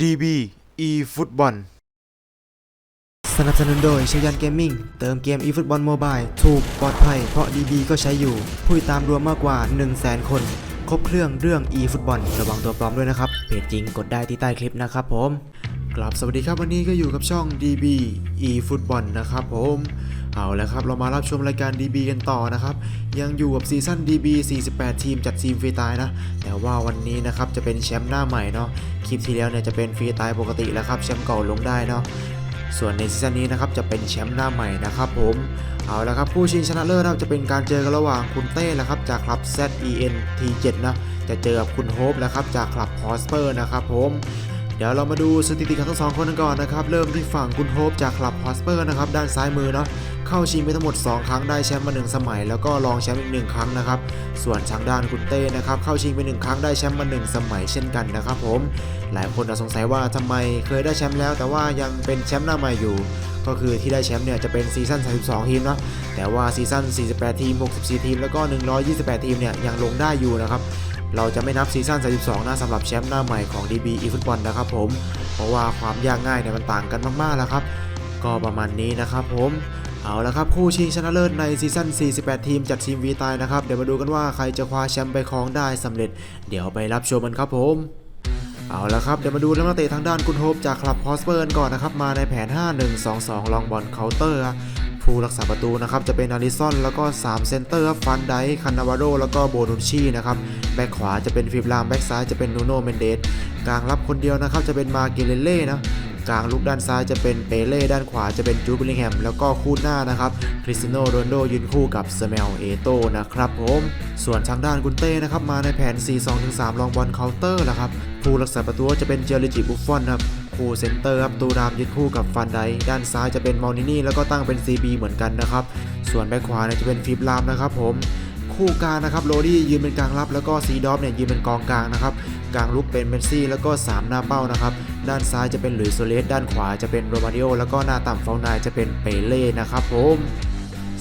DB e ฟุตบอลสนับสนุนโดยชยันเกมมิ่งเติมเกม eFootball Mobile ถูกปลอดภัย เพราะ DB ก็ใช้อยู่ ผู้ติดตามรวมมากกว่า 1 0 0 0 0แสนคน ครบเครื่องเรื่อง eFootball ระวังตัวปลอมด้วยนะครับ เพจจริงกดได้ที่ใต้คลิปนะครับผมกลับสวัสดีครับวันนี้ก็อยู่กับช่อง DB e ฟุตบอลนะครับผม เอาละครับ เรามารับชมรายการ DB กันต่อนะครับ ยังอยู่กับซีซั่น DB 48 ทีมจัดทีมฟรีตายนะ แต่ว่าวันนี้นะครับจะเป็นแชมป์หน้าใหม่เนาะ คลิปที่แล้วเนี่ยจะเป็นฟรีตายปกติแล้วครับ แชมป์เก่าลงได้เนาะ ส่วนในซีซั่นนี้นะครับจะเป็นแชมป์หน้าใหม่นะครับผม เอาละครับผู้ชิงชนะเลิศนะครับจะเป็นการเจอกันระหว่างคุณเต้นะครับจากคลับ ZEN T7 นะ จะเจอกับคุณโฮปนะครับจากคลับพอสเปอร์นะครับผม ดี๋ยวเรามาดูสถิติของทั้งสองคนกันก่อนนะครับ เริ่มที่ฝั่งคุณโฮปจากคลับพอสเปอร์นะครับ ด้านซ้ายมือเนาะเข้าชิงไปทั้งหมด 2 ครั้งได้แชมป์มา1สมัย แล้วก็รองแชมป์อีกหนึ่งครั้งนะครับ ส่วนทางด้านคุณเต้นะครับ เข้าชิงไปหนึ่งครั้งได้แชมป์มาหนึ่งสมัยเช่นกันนะครับผม หลายคนอาจสงสัยว่าทำไมเคยได้แชมป์แล้ว แต่ว่ายังเป็นแชมป์หน้าใหม่อยู่ ก็คือที่ได้แชมป์เนี่ยจะเป็นซีซั่น 32 ทีมเนาะแต่ว่าซีซั่น 48 ทีม 64 ทีม แล้วก็ 128 ทีมเนี่ยยังลงได้อยู่นะครับ เราจะไม่นับซีซั่น 32 นะสำหรับแชมป์หน้าใหม่ของ DB eFootball นะครับผม เพราะว่าความยากง่ายเนี่ยมันต่างกันมากๆแล้วครับ ก็ประมาณนี้นะครับผม เอาละครับ คู่ชิงชนะเลิศในซีซั่น 48 ทีมจัดทีมวีตายนะครับ เดี๋ยวมาดูกันว่าใครจะคว้าแชมป์ไปครองได้สำเร็จ เดี๋ยวไปรับชมกันครับผมเอาละครับ เดี๋ยวมาดูนักเตะทางด้านคุณโฮปจากคลับพอสเปอร์นก่อนนะครับ มาในแผน 5-1-2-2 ลองบอลเคาน์เตอร์ ผู้รักษาประตูนะครับจะเป็นอาริซอนแล้วก็ 3 เซนเตอร์ฟันไดคันนาวาโรแล้วก็โบนุชชี่นะครับแบ็คขวาจะเป็นฟิบลามแบ็คซ้ายจะเป็นนูโนเมนเดสกลางรับคนเดียวนะครับจะเป็นมาเกเลเล่นะกลางลุกด้านซ้ายจะเป็นเปเล่ด้านขวาจะเป็นจูบิลิงแฮมแล้วก็คู่หน้านะครับคริสติโนโรนโดยืนคู่กับสเมลเอโตนะครับผมส่วนทางด้านกุนเต้นะครับมาในแผน 4-2-3 ลองบอลเคาน์เตอร์นะครับผู้รักษาประตูจะเป็นเจอริจิบุฟฟอนครับ คู่เซนเตอร์ครับตูรามยืนคู่กับฟันไดด้านซ้ายจะเป็นมอนินี่แล้วก็ตั้งเป็น CB เหมือนกันนะครับ ส่วนแบ็คขวาเนี่ยจะเป็นฟิปลามนะครับผมคู่กลางนะครับโรดี้ยืนเป็นกลางรับ แล้วก็ซีดอฟเนี่ยยืนเป็นกองกลางนะครับกลางลุกเป็นเมสซี่แล้วก็ 3 หน้าเป้านะครับด้านซ้ายจะเป็นหลุยส์โซเลสด้านขวาจะเป็นโรมาริโอแล้วก็หน้าต่ำเฟลนายจะเป็นเปเล่นะครับผม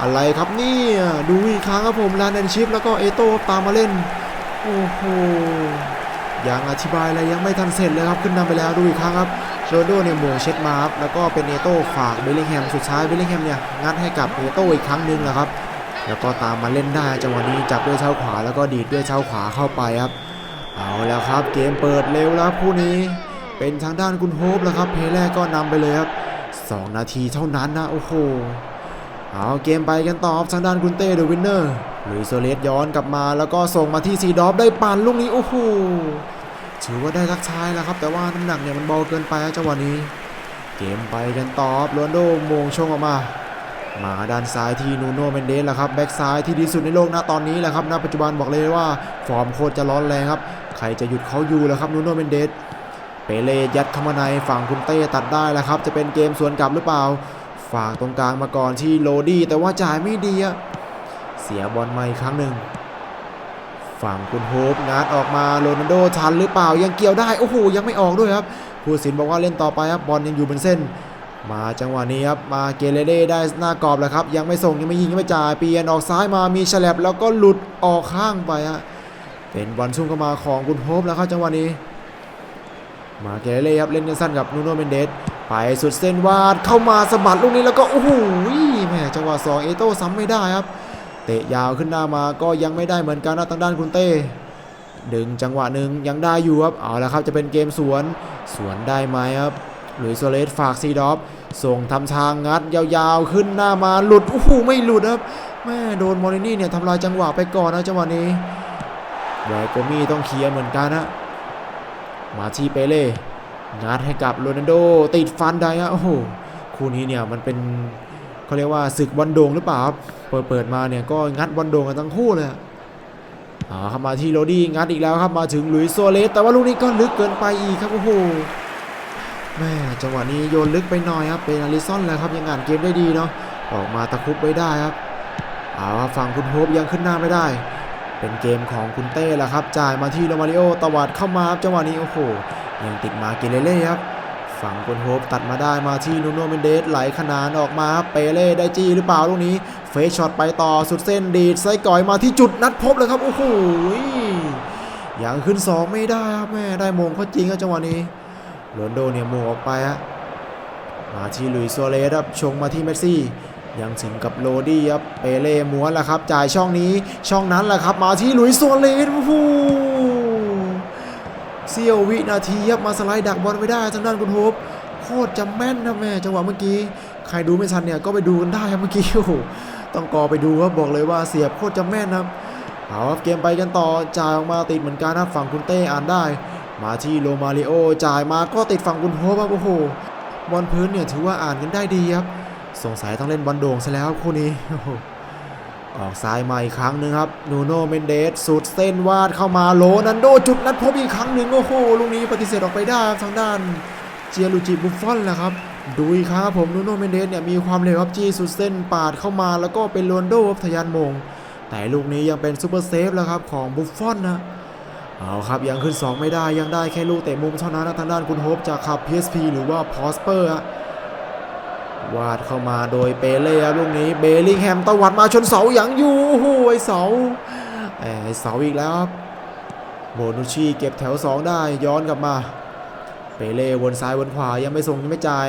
อะไรครับเนี่ยดูอีกครั้งครับผมแลนด์ชิปแล้วก็เอโต้ตามมาเล่น โอ้โหยังอธิบายอะไรยังไม่ทันเสร็จเลยครับขึ้นนำไปแล้วดูอีกครั้งครับโรนโดเนี่ยโมงเช็ดมาครับแล้วก็เป็นเอโต้ฝากเบลลิงแฮมสุดท้ายเบลลิงแฮมเนี่ยงัดให้กับเอโต้อีกครั้งหนึ่งนะครับ แล้วก็ตามมาเล่นได้จังหวะนี้จับด้วยเท้าขวาแล้วก็ดีดด้วยเท้าขวาเข้าไปครับเอาแล้วครับเกมเปิดเร็วแล้วคู่นี้ เป็นทางด้านคุณโฮปแล้วครับเพลแรกก็นำไปเลยครับ2นาทีเท่านั้นนะโอ้โห เอาเกมไปกันต่อทางด้านคุณเต้เดอะวินเนอร์หลุยโซเลสย้อนกลับมาแล้วก็ส่งมาที่ซีดอฟได้ปั่นลูกนี้โอ้โหถือว่าได้ทักทายแล้วครับ แต่ว่าน้ำหนักเนี่ยมันเบาเกินไปจังหวะนี้ เกมไปกันต่อโรนโดมงชงออกมามาด้านซ้ายที่นูโน่เมนเดสแหละครับแบ็กซ้ายที่ดีสุดในโลกนะตอนนี้แหละครับณปัจจุบันบอกเลยว่าฟอร์มโคตรจะร้อนแรงครับ ใครจะหยุดเขาอยู่แล้วครับนูโน่เมนเดสเปเล่ยัดเข้ามาในฝั่งคุณเต้ตัดได้แล้วครับ จะเป็นเกมสวนกลับหรือเปล่า ฝากตรงกลางมาก่อนที่โรดี้แต่ว่าจ่ายไม่ดีอะเสียบอลมาอีกครั้งหนึ่งฝั่งคุณโฮปงัดออกมาโรนัลโดทันหรือเปล่ายังเกี่ยวได้โอ้โหยังไม่ออกด้วยครับผู้สินบอกว่าเล่นต่อไปครับบอลยังอยู่บนเส้น มาจังหวะนี้ครับมาเกเรเด้ได้หน้ากรอบแล้วครับ ยังไม่ส่งยังไม่ยิงยังไม่จ่ายเปลี่ยนออกซ้ายมามีฉลับแล้วก็หลุดออกข้างไปฮะเป็นบอลชุ่มเข้ามาของคุณโฮปแล้วครับจังหวะนี้ มาเกเรเล่ครับเล่นกันสั้นกับนูโนเมนเดส ไปสุดเส้นวาดเข้ามาสะบัดลูกนี้แล้วก็โอ้โหแม่จังหวะสองเอโต้ซ้ำไม่ได้ครับ เตะยาวขึ้นหน้ามาก็ยังไม่ได้เหมือนกันนะทางด้านคุณเต้ดึงจังหวะหนึ่งยังได้อยู่ครับเอาละครับจะเป็นเกมสวน สวนได้ไหมครับหลุยส์โซเลสฝากซีดอฟส่งทำทางงัดยาวๆขึ้นหน้ามาหลุดโอ้โหไม่หลุดครับแม่โดนมอรินี่เนี่ยทำลายจังหวะไปก่อนนะจังหวะนี้แวโกมี่ต้องเคลียร์เหมือนกันนะมาที่เปเล่ งัดให้กับโรนัลโดติดฟันได้อะโอ้โหคู่นี้เนี่ยมันเป็นเขาเรียกว่าศึกบอลโด่งหรือเปล่าเปิดเปิดมาเนี่ยก็งัดบอลโด่งกันทั้งคู่เลยอะาครับมาที่โรดี้งัดอีกแล้วครับมาถึงลุยโซเลสแต่ว่าลูกนี้ก็ลึกเกินไปอีกครับโอ้โหแม่จังหวะนี้โยนลึกไปหน่อยครับเป็นอาริซอนแหละครับยังอ่านเกมได้ดีเนาะออกมาตะคุบไว้ได้ครับเอาครับฝั่งคุณโฮปยังขึ้นหน้าไม่ได้ เป็นเกมของคุณเต้แหละครับจ่ายมาที่โรมาริโอตวัดเข้ามาครับจังหวะนี้โอ้โห ยังติดมาเกเรเล่ครับฝั่งคุณโฮปตัดมาได้มาที่นูโนเมนเดสไหลขนานออกมาครับเปเล่ได้จี้หรือเปล่าลูกนี้ เฟซช็อตไปต่อสุดเส้นดีดไส้ก่อยมาที่จุดนัดพบเลยครับโอ้โหยังขึ้น 2 ไม่ได้ครับแม่ได้มงเขาจริงครับจังหวะนี้โรนโดเนี่ยมงออกไปฮะมาที่ลุยส์ซัวเรสครับชงมาที่เมสซี่ ยังถึงกับโรดี้ครับเปเล่ม้วนแล้วครับ จ่ายช่องนี้ช่องนั้นแหละครับ มาที่ลุยส์ซัวเรสโอ้โห เสี้ยววินาทีครับมาสไลด์ดักบอลไว้ได้ทางด้านคุณโฮปโคตรจะแม่นนะแม่จังหวะเมื่อกี้ ใครดูไม่ทันเนี่ยก็ไปดูกันได้ครับเมื่อกี้โอ้โหต้องกอไปดูครับบอกเลยว่าเสียบโคตรจะแม่นครับเอาครับเกมไปกันต่อจ่ายออกมาติดเหมือนกันครับฝั่งคุณเต้อ่านได้ มาที่โรมาริโอจ่ายมาก็ติดฝั่งคุณโฮปครับโอ้โหบอลพื้นเนี่ยถือว่าอ่านกันได้ดีครับสงสัยต้องเล่นบอลโด่งซะแล้วครับคู่นี้โออกซ้ายมาอีกครั้งหนึ่งครับนูโนเมนเดสสุดเส้นวาดเข้ามาโลนันโดจุดนัดพบอีกครั้งหนึ่งโอ้โหลูกนี้ปฏิเสธออกไปได้ทางด้านเจียลูจิบุฟฟอนแหละครับดูอีกครับผมนูโนเมนเดสเนี่ยมีความเร็วครับจี้สุดเส้นปาดเข้ามาแล้วก็เป็นโรนโดครับทยานมง แต่ลูกนี้ยังเป็นซูเปอร์เซฟแล้วครับของบุฟฟอนนะเอาครับยังขึ้น 2 ไม่ได้ยังได้แค่ลูกเตะมุมเท่านั้นทางด้านคุณโฮปจากขับ PSP หรือว่าพอสเปอร์ วาดเข้ามาโดยเปเล่ครับลูกนี้เบลลิงแฮมตวัดมาชนเสาอย่างอยู่โอ้โหไอเสาไอเสาอีกแล้วครับโบนุชีเก็บแถว 2 ได้ย้อนกลับมาเปเล่วนซ้ายวนขวายังไม่ส่งยังไม่จ่าย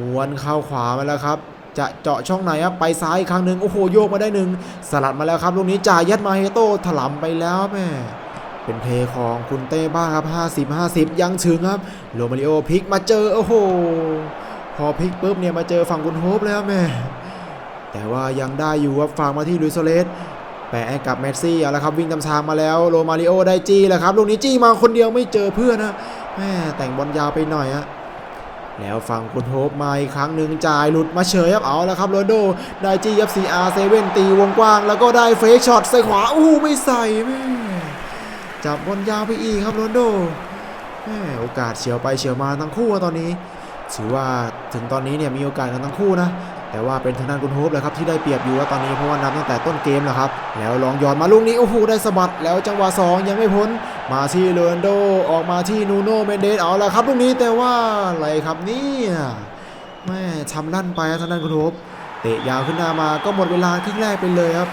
ม้วนเข้าขวามาแล้วครับ จะเจาะช่องไหนครับไปซ้ายอีกครั้งหนึ่งโอ้โหโยกมาได้หนึ่งสลัดมาแล้วครับลูกนี้จ่ายยัดมาเฮโต้ถลำไปแล้วแม่เป็นเพลย์ของคุณเต้บ้างครับ 50 50 ยังถึงครับโรมาริโอพลิกมาเจอโอ้โห อพลิกปุ๊บเนี่ยมาเจอฝั่งคุณโฮปแล้วแม่แต่ว่ายังได้อยู่ครับฝากมาที่ลุยโซเลสแปะกับเมสซี่เอาละครับวิ่งตามทางมาแล้วโรมาริโอได้จี้แล้วครับลูกนี้จี้มาคนเดียวไม่เจอเพื่อนนะแม่แต่งบอลยาวไปหน่อยฮะแล้วฝั่งคุณโฮปมาอีกครั้งหนึ่งจ่ายหลุดมาเฉยครับเอาแล้วครับโรนโดได้จี้ยับ CR7 ตีวงกว้าง แล้วก็ได้เฟกช็อตใส่ขวาอู้ไม่ใส่แม่จับบอลยาวไปอีกครับโรนโดแม่โอกาสเฉียวไปเฉียวมาทั้งคู่ตอนนี้ ถือว่าถึงตอนนี้เนี่ยมีโอกาสกันทั้งคู่นะแต่ว่าเป็นทางด้านคุณโฮปแหละครับที่ได้เปรียบอยู่ว่าตอนนี้เพราะว่านับตั้งแต่ต้นเกมแล้วครับแล้วลองย้อนมาลูกนี้โอ้โหได้สะบัดแล้วจังหวะ2ยังไม่พ้นมาที่โรนโดออกมาที่นูโนเมนเดสเอาละครับลูกนี้แต่ว่าอะไรครับเนี่ยแม่ทำลั่นไปทางด้านคุณโฮปเตะยาวขึ้นหน้ามาก็หมดเวลาครึ่งแรกไปเลยครับ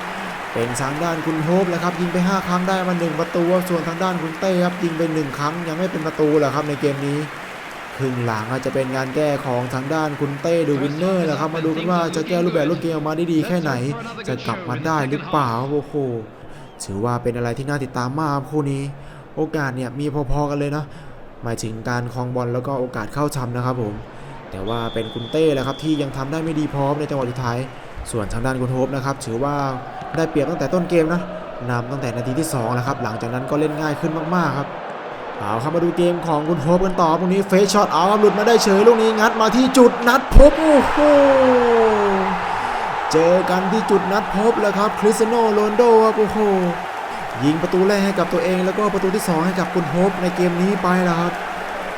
เป็นทางด้านคุณโฮปแหละครับยิงไป 5 ครั้งได้มา1ประตูส่วนทางด้านคุณเต้ครับยิงไป 1 ครั้งยังไม่เป็นประตูแหละครับในเกมนี้ ครึ่งหลังอาจจะเป็นงานแก้ของทางด้านคุณเต้ดูวินเนอร์แหละครับ มาดูกันว่าจะแก้รูปแบบลูกเกมออกมาได้ดีแค่ไหน จะกลับมาได้หรือเปล่าโอ้โหถือว่าเป็นอะไรที่น่าติดตามมากคู่นี้ โอกาสเนี่ยมีพอๆกันเลยนะหมายถึงการคลองบอลแล้วก็โอกาสเข้าทำนะครับผม แต่ว่าเป็นคุณเต้แหละครับที่ยังทำได้ไม่ดีพร้อมในจังหวะสุดท้าย ส่วนทางด้านคุณโฮปนะครับถือว่าได้เปรียบตั้งแต่ต้นเกมนะนำตั้งแต่นาทีที่2แล้วครับหลังจากนั้นก็เล่นง่ายขึ้นมากๆครับ เอาครับมาดูเกมของคุณโฮปกันต่อตรงนี้เฟชช็อตเอาครับหลุดมาได้เฉยลูกนี้งัดมาที่จุดนัดพบโอ้โหเจอกันที่จุดนัดพบแล้วครับคริสโนโรนลโดครับโอ้โหยิงประตูแรกให้กับตัวเองแล้วก็ประตูที่ 2 ให้กับคุณโฮปในเกมนี้ไปแล้วครับ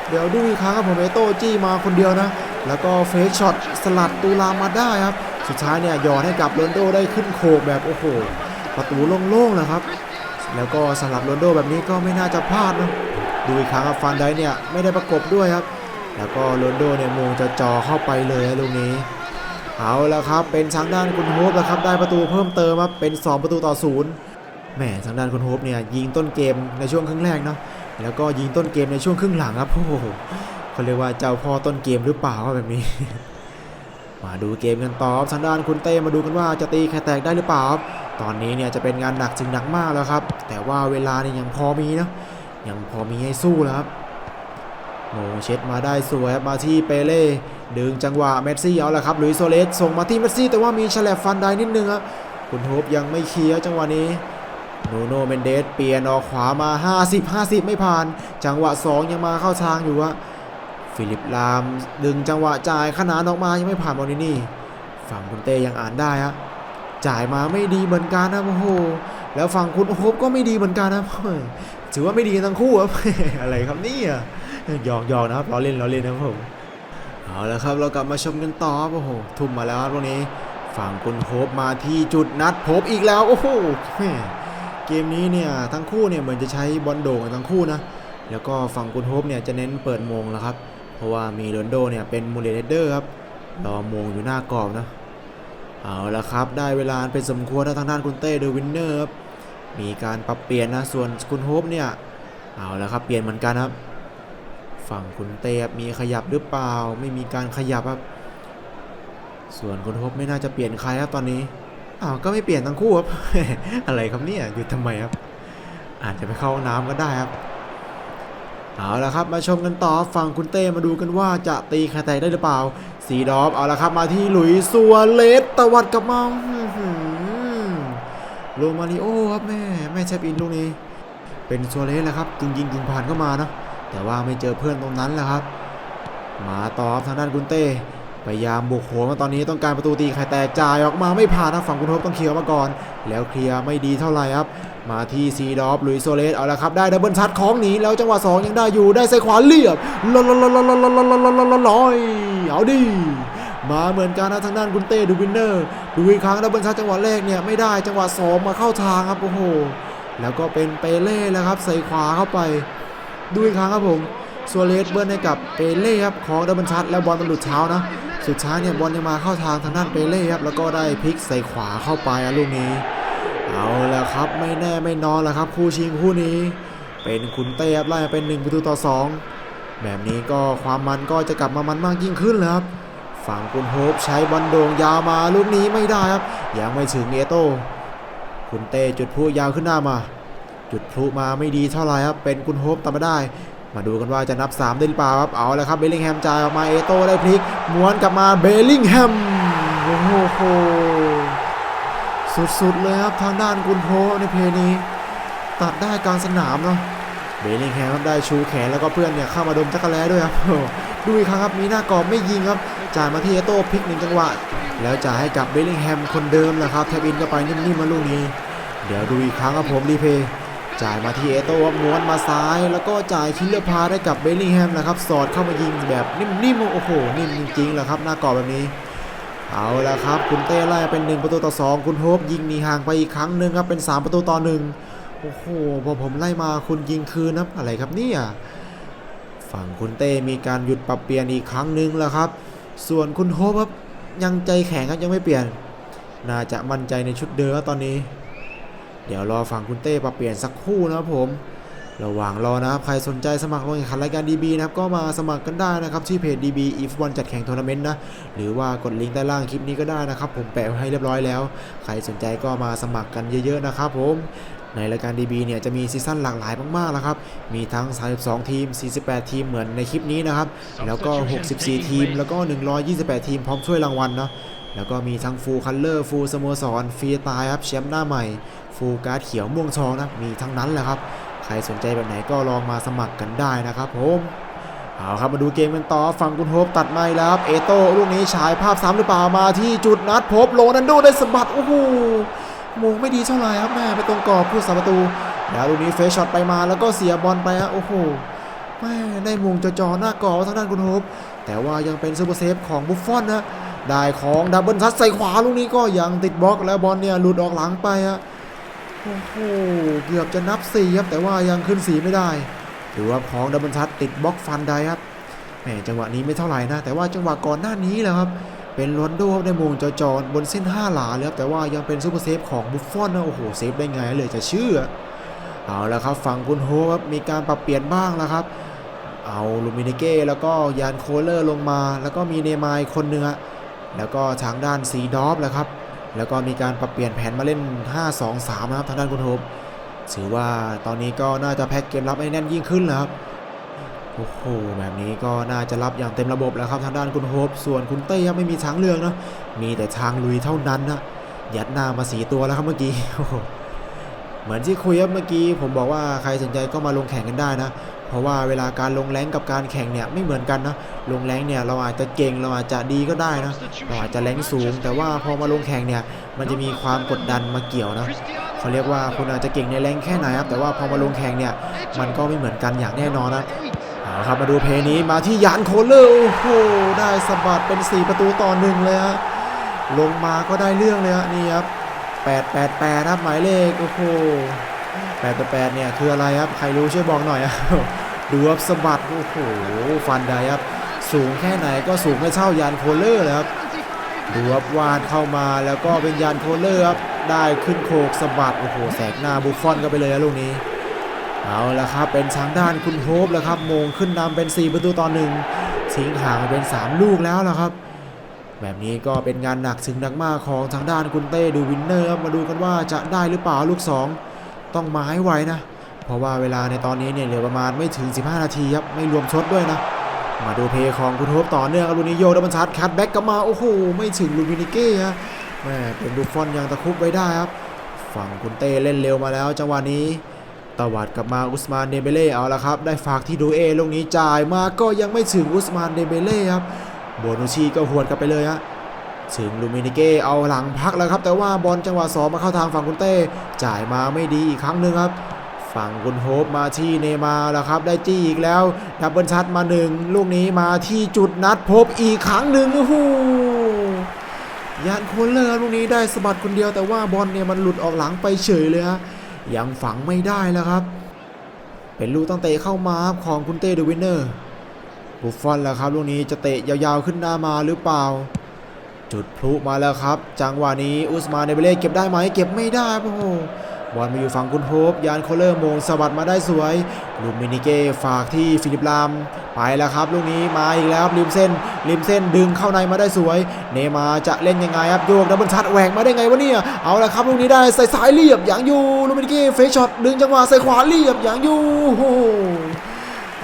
เดี๋ยวดูอีกครั้งครับผมเอโต้จี้มาคนเดียวนะ แล้วก็เฟชช็อตสลัดตูลามมาได้ครับ สุดท้ายเนี่ยหยอดให้กับโรนโดได้ขึ้นโขกแบบโอ้โหประตูโล่งๆเลยครับ แล้วก็สลับโรนโดแบบนี้ก็ไม่น่าจะพลาดนะ ดูอีกครั้งครับฟันไดเนี่ยไม่ได้ประกบด้วยครับ แล้วก็โรนโดเนี่ยมงจะจอเข้าไปเลยนะลูกนี้เอาแล้วครับเป็นทางด้านคุณโฮปแล้วครับได้ประตูเพิ่มเติมครับเป็น 2 ประตูต่อศูนย์แหมทางด้านคุณโฮปเนี่ยยิงต้นเกมในช่วงครึ่งแรกเนาะแล้วก็ยิงต้นเกมในช่วงครึ่งหลังครับโอ้โหเขาเรียกว่าเจ้าพ่อต้นเกมหรือเปล่าแบบนี้ มาดูเกมกันต่อครับทางด้านคุณเต้มาดูกันว่าจะตีแคแตกได้หรือเปล่าตอนนี้เนี่ยจะเป็นงานหนักจึงหนักมากแล้วครับ แต่ว่าเวลาเนี่ยยังพอมีนะ ยังพอมีให้สู้แล้วครับโมเช็ดมาได้สวยครับมาที่เปเล่ดึงจังหวะเมสซี่เอาละครับลุยโซเลสส่งมาที่เมสซี่แต่ว่ามีฉลับฟันได้นิดนึงครับคุณโฮปยังไม่เคลียร์จังหวะนี้โนโนเมนเดสเปลี่ยนออกขวามา 50 50 ไม่ผ่าน จังหวะ 2 ยังมาเข้าทางอยู่วะฟิลิปลามดึงจังหวะจ่ายขนานออกมายังไม่ผ่านบอลนี่นี่ฝั่งคุณเต้ยังอ่านได้ฮะจ่ายมาไม่ดีเหมือนกันนะโอ้โหแล้วฝั่งคุณโฮปก็ไม่ดีเหมือนกันนะ ถือว่าไม่ดีทั้งคู่ครับอะไรครับนี่ยหยอกหยอกนะครับล้อเล่นล้อเล่นนะครับผมเอาละครับเรากลับมาชมกันต่อครับโอ้โหทุ่มมาแล้วครับตรงนี้ฝั่งคุณโฮปมาที่จุดนัดพบอีกแล้วโอ้โหเกมนี้เนี่ยทั้งคู่เนี่ยเหมือนจะใช้บอลโด่งกันทั้งคู่นะแล้วก็ฝั่งคุณโฮปเนี่ยจะเน้นเปิดโมงแล้วครับ เพราะว่ามีโรนโดเนี่ยเป็นมูเลเดอร์ครับรอโมงอยู่หน้ากรอบนะเอาละครับได้เวลาเป็นสมควรแล้วทางด้านคุณเต้เดอะวินเนอร์ครับ มีการปรับเปลี่ยนนะส่วนคุณโฮปเนี่ยเอาและครับเปลี่ยนเหมือนกันครับ ฝั่งคุณเต้ครับมีขยับหรือเปล่า ไม่มีการขยับครับส่วนคุณโฮปไม่น่าจะเปลี่ยนใครครับตอนนี้อ้าวก็ไม่เปลี่ยนทั้งคู่ครับอะไรครับเนี่ยหยุดทำไมครับ อาจจะไปเข้าห้องน้ำก็ได้ครับเอาละครับมาชมกันต่อฝั่งคุณเต้มาดูกันว่าจะตีใครแตกได้หรือเปล่า สีดอฟเอาละครับมาที่หลุยส์ซัวเลสตะวัดกลับมา โรมาริโอครับแม่แม่แชปอินลูกนี้ เป็นโซเลสแหละครับจึงยิงกึ่งผ่านเข้ามานะแต่ว่าไม่เจอเพื่อนตรงนั้นแหละครับ มาต่อทางด้านกุนเต้พยายามบุกโหมาตอนนี้ต้องการประตูตีไข่แตกจ่ายออกมาไม่ผ่านนะฝั่งกุนทบต้องเคลียร์มาก่อน แล้วเคลียร์ไม่ดีเท่าไหร่ครับ มาที่ซีดอฟลุยโซเลสเอาละครับได้ดับเบิลชัดของหนีแล้วจังหวะ2ยังได้อยู่ได้ใส่ขวาเรียบลอยเอาดิ มาเหมือนกันนะทางด้านคุณเต้ดูวินเนอร์ดูอีกครั้งดับเบิลชัดจังหวะแรกเนี่ยไม่ได้จังหวะสองมาเข้าทางครับโอ้โหแล้วก็เป็นเปเล่แล้วครับใส่ขวาเข้าไปดูอีกครั้งครับผมซัวเรสเบิ้ลให้กับเปเล่ครับของดับเบิลชัดแล้วบอลมันหลุดเท้านะสุดท้ายเนี่ยบอลยังมาเข้าทางทางด้านเปเล่ครับแล้วก็ได้พลิกใส่ขวาเข้าไปอะลูกนี้เอาแล้วครับไม่แน่ไม่นอนแล้วครับ คู่ชิงคู่นี้ เป็นคุณเต้ครับไล่เป็น1ประตูต่อ 2 แบบนี้ก็ความมันก็จะกลับมามันมากยิ่งขึ้นเลยครับ ฝั่งคุณโฮปใช้บอลโด่งยาวมาลูกนี้ไม่ได้ครับ ยังไม่ถึงเอโต้คุณเต้จุดพลุยาวขึ้นหน้ามา จุดพลุมาไม่ดีเท่าไหร่ครับ เป็นคุณโฮปทำไม่ได้ มาดูกันว่าจะนับ 3 ได้หรือเปล่าครับเอาแล้วครับเบลลิงแฮมจ่ายออกมาเอโต้ได้พลิกม้วนกลับมาเบลลิงแฮมโอ้โหสุดๆเลยครับทางด้านคุณโฮปในเพลย์นี้ ตัดได้กลางสนามเนาะเบลลิงแฮมครับได้ชูแขนแล้วก็เพื่อนเนี่ยเข้ามาดมจักรแล้ด้วยครับดูอีกครั้งครับมีหน้ากรอบไม่ยิงครับ จ่ายมาที่เอโต้พลิกหนึ่งจังหวะ แล้วจ่ายให้กับเบลลิงแฮมคนเดิมแหละครับแทบอินเข้าไปนิ่มๆมาลูกนี้ เดี๋ยวดูอีกครั้งครับผมรีเพย์จ่ายมาที่เอโต้ม้วนมาซ้าย แล้วก็จ่ายคิลเลอร์พาได้กับเบลลิงแฮมนะครับสอดเข้ามายิงแบบนิ่มๆโอ้โหนิ่มจริงๆแหละครับหน้ากรอบแบบนี้ เอาละครับคุณเต้ไล่เป็น 1 ประตูต่อ 2 คุณโฮปยิงหนีห่างไปอีกครั้งหนึ่งครับเป็น 3 ประตูต่อ 1 โอ้โหพอผมไล่มาคุณยิงคืนนะอะไรครับเนี่ยฝั่งคุณเต้มีการหยุดปรับเปลี่ยนอีกครั้งหนึ่งแล้วครับ ส่วนคุณโฮปครับยังใจแข็งครับยังไม่เปลี่ยน น่าจะมั่นใจในชุดเดิมครับตอนนี้ เดี๋ยวรอฝั่งคุณเต้ปรับเปลี่ยนสักคู่นะครับผม ระหว่างรอนะครับใครสนใจสมัครลงแข่งขันรายการ DB นะครับก็มาสมัครกันได้นะครับที่เพจ DB e f 1จัดแข่งทัวร์นาเมนต์นะหรือว่ากดลิงก์ใต้ล่างคลิปนี้ก็ได้นะครับ ผมแปะไว้ให้เรียบร้อยแล้ว ใครสนใจก็มาสมัครกันเยอะ ๆ นะครับผม ในรายการ DB เนี่ยจะมีซีซั่นหลากหลายมากๆแล้วครับ มีทั้ง 32 ทีม 48 ทีมเหมือนในคลิปนี้นะครับ แล้วก็ 64 ทีม แล้วก็ 128 ทีมพร้อมช่วยรางวัลเนาะ แล้วก็มีทั้งฟูลคัลเลอร์ ฟูลสโมสรฟรีตายครับแชมป์หน้าใหม่ ฟูลการ์ดเขียวม่วงทองนะ มีทั้งนั้นแหละครับ ใครสนใจแบบไหนก็ลองมาสมัครกันได้นะครับผมเอาครับมาดูเกมกันต่อฝั่งคุณโฮปตัดไม้แล้วครับเอโต้ลูกนี้ฉายภาพซ้ำหรือเปล่ามาที่จุดนัดพบโรนันโดได้สะบัดโอ้โห มงไม่ดีเท่าไหร่ครับแม่ไปตรงกรอบผู้สาประตูแล้วลูกนี้เฟชช็อตไปมาแล้วก็เสียบอลไปฮะโอ้โหแม่ได้มงจ่อๆหน้ากรอบทางด้านคุณโฮปแต่ว่ายังเป็นซูเปอร์เซฟของบุฟฟอนนะได้ของดับเบิลทัชใส่ขวาลูกนี้ก็ยังติดบล็อกแล้วบอลเนี่ยหลุดออกหลังไปฮะโอ้โหเกือบจะนับสี่ครับแต่ว่ายังขึ้นสีไม่ได้ถือว่าของดับเบิลทัชติดบล็อกฟันได้ครับแหมจังหวะนี้ไม่เท่าไหร่นะแต่ว่าจังหวะก่อนหน้านี้แหละครับ เป็นโรนโดครับได้มงจอๆบนเส้น 5 หลาเลยครับแต่ว่ายังเป็นซูเปอร์เซฟของบุฟฟอนนะโอ้โหเซฟได้ไงเลยจะเชื่อ เอาแล้วครับฝั่งคุณโฮครับมีการปรับเปลี่ยนบ้างแล้วครับ เอาลูมินิเก้แล้วก็ยานโคเลอร์ลงมา แล้วก็มีเนมายคนหนึ่งอแล้วก็ทางด้านซีดอฟแหละครับแล้วก็มีการปรับเปลี่ยนแผนมาเล่น 5-2-3นะครับทางด้านคุณโฮปถือว่าตอนนี้ก็น่าจะแพ็กเกมรับให้แน่นยิ่งขึ้นแล้วครับ โอ้โหแบบนี้ก็น่าจะรับอย่างเต็มระบบแล้วครับทางด้านคุณโฮปส่วนคุณเต้ครับไม่มีทางเลือกนะมีแต่ทางลุยเท่านั้นนะยัดหน้ามาสีตัวแล้วครับเมื่อกี้เหมือนที่คุยครับเมื่อกี้ ผมบอกว่าใครสนใจก็มาลงแข่งกันได้นะ เพราะว่าเวลาการลงแรงกับการแข่งเนี่ยไม่เหมือนกันนะลงแรงเนี่ยเราอาจจะเก่งเราอาจจะดีก็ได้นะเราอาจจะแรงสูง แต่ว่าพอมาลงแข่งเนี่ยมันจะมีความกดดันมาเกี่ยวนะเขาเรียกว่าคุณอาจจะเก่งในแรงแค่ไหนครับแต่ว่าพอมาลงแข่งเนี่ยมันก็ไม่เหมือนกันอย่างแน่นอนนะ เอาครับมาดูเพลย์นี้มาที่ยานโคเลอร์โอ้โหได้สะบัดเป็น 4 ประตูต่อหนึ่งเลยฮะลงมาก็ได้เรื่องเลยฮะนี่ครับ888ครับหมายเลขโอ้โห888เนี่ยคืออะไรครับใครรู้ช่วยบอกหน่อยครับดูครับสะบัดโอ้โหฟันได้ครับสูงแค่ไหนก็สูงไม่เท่ายานโคเลอร์เลยครับดูครับวาดเข้ามาแล้วก็เป็นยานโคเลอร์ครับได้ขึ้นโคกสะบัดโอ้โหแสกหน้าบุฟฟอนก็ไปเลยนะลูกนี้ เอาละครับเป็นทางด้านคุณโฮปแล้วครับมงขึ้นนำเป็น 4 ประตูต่อหนึ่งทิ้งห่างเป็น 3 ลูกแล้วละครับ แบบนี้ก็เป็นงานหนักถึงหนักมากของทางด้านคุณเต้ดูวินเนอร์มาดูกันว่าจะได้หรือเปล่าลูก 2 ต้องมาให้ไวนะ เพราะว่าเวลาในตอนนี้เนี่ยเหลือประมาณไม่ถึง 15 นาทีครับไม่รวมชดด้วยนะ มาดูเพย์ของคุณโฮปต่อเนื่องลูนี้โยดับบิลชัดคัดแบ็กกลับมาโอ้โหไม่ถึงลูมินิเก้ฮะแม่เป็นบุฟฟอนยังตะคุบไว้ได้ครับฝั่งคุณเต้เล่นเร็วมาแล้วจังหวะนี้ ตวัดกลับมาอุสมานเดเบเล่เอาละครับ ได้ฝากที่ดูเอลูกนี้จ่ายมาก็ยังไม่ถึงอุสมานเดเบเล่ครับโบนูชีก็หวนกลับไปเลยฮะถึงลูมินิเก้เอาหลังพักแล้วครับ แต่ว่าบอลจังหวะสองมาเข้าทางฝั่งคุณเต้จ่ายมาไม่ดีอีกครั้งหนึ่งครับ ฝั่งคุณโฮปมาที่เนมาแล้วครับ ได้จี้อีกแล้วดับเบิลชัดมาหนึ่งลูกนี้มาที่จุดนัดพบอีกครั้งหนึ่งโอ้โหยานโคลเลอร์ลูกนี้ได้สะบัดคนเดียวแต่ว่าบอลเนี่ยมันหลุดออกหลังไปเฉยเลยฮะ ยังฝังไม่ได้แล้วครับ เป็นลูกตั้งเตะเข้ามารับของคุณเต้เดอะวินเนอร์บุฟฟอนแล้วครับลูกนี้จะเตะยาวๆขึ้นหน้ามาหรือเปล่า จุดพลุมาแล้วครับ จังหวะนี้อุสมานเดเบเล่เก็บได้ไหมเก็บไม่ได้โอ้โห บอลมาอยู่ฝั่งคุณโฮปยานโคเลอร์มงสวัสดมาได้สวยลูมินิเก้ฝากที่ฟิลิปลาม ไปแล้วครับลูกนี้มาอีกแล้วริมเส้นริมเส้นดึงเข้าในมาได้สวย เนมาจะเล่นยังไงครับโยกดับเบิลชัดแหวกมาได้ไงวะเนี่ยเอาละครับลูกนี้ได้ใส่สายเรียบอย่างอยู่ลูมินิเก้เฟชช็อตดึงจังหวะใส่ขวาเรียบอย่างอยู่โอ้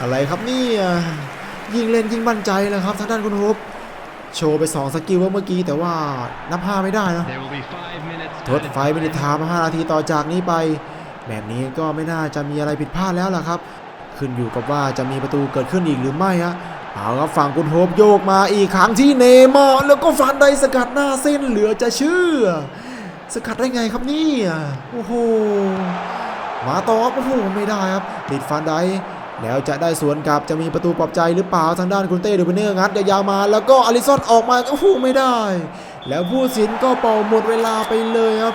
อะไรครับเนี่ยยิงเล่นยิงมั่นใจแล้วครับทางด้านคุณโฮป โชว์ไป 2 สกิลว่าเมื่อกี้แต่ว่านับ5ไม่ได้นะ There will be five minutes ทดไฟไม่ได้ทาม5นาทีต่อจากนี้ไป แบบนี้ก็ไม่น่าจะมีอะไรผิดพลาดแล้วล่ะครับ ขึ้นอยู่กับว่าจะมีประตูเกิดขึ้นอีกหรือไม่ฮะเอาครับฝั่งคุณโฮปโยกมาอีกครั้งที่เนย์มาร์แล้วก็ฟันไดสกัดหน้าเส้นเหลือจะเชื่อ สกัดได้ไงครับเนี่ยโอ้โหมาต่อครับโอ้โหไม่ได้ครับติดฟันได แล้วจะได้สวนกลับจะมีประตูปลอบใจหรือเปล่าทางด้านคุณเต้ดูเบเนอร์งัดยาวๆมา แล้วก็อลิซอนออกมาโอ้โหไม่ได้ แล้วผู้สินก็เป่าหมดเวลาไปเลยครับ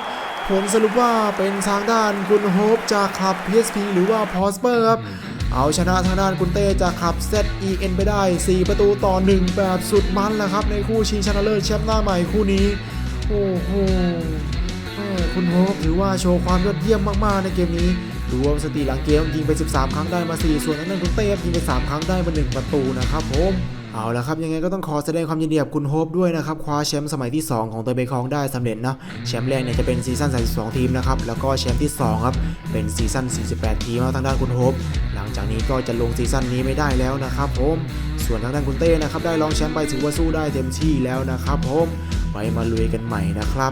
ผลสรุปว่าเป็นทางด้านคุณโฮปจากคลับ PSP หรือว่าพอสเปอร์ครับเอาชนะทางด้านคุณเต้จากขับ ZEN ไปได้ 4 ประตูต่อ 1 แบบสุดมันแหละครับ ในคู่ชิงชนะเลิศแชมป์หน้าใหม่คู่นี้ โอ้โหแม่คุณโฮปถือว่าโชว์ความยอดเยี่ยมมาก ๆ ในเกมนี้ รวมสติหลังเกมยิงไป 13 ครั้งได้มา 4 ส่วนทางด้านคุณเต้ยิงไป 3 ครั้งได้มา 1 ประตูนะครับผมเอาละครับ ยังไงก็ต้องขอแสดงความยินดีกับคุณโฮปด้วยนะครับ คว้าแชมป์สมัยที่ 2 ของตัวเบคองได้สำเร็จนะแชมป์แรกเนี่ยจะเป็นซีซั่น32 ทีมนะครับ แล้วก็แชมป์ที่ 2 ครับ เป็นซีซั่น48 ทีมแล้วทางด้านคุณโฮปหลังจากนี้ก็จะลงซีซั่นนี้ไม่ได้แล้วนะครับผมส่วนทางด้านคุณเต้นะครับได้รองแชมป์ไปถือว่าสู้ได้เต็มที่แล้วนะครับผมไว้มาลุยกันใหม่นะครับ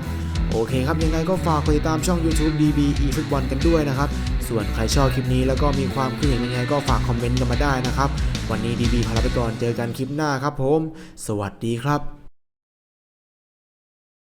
โอเคครับยังไงก็ฝากติดตามช่อง YouTube DB e ฟุตบอลกันด้วยนะครับ ส่วนใครชอบคลิปนี้แล้วก็มีความคิดเห็นยังไงก็ฝากคอมเมนต์กันมาได้นะครับ วันนี้ DB ขอลาไปก่อนเจอกันคลิปหน้าครับผม สวัสดีครับ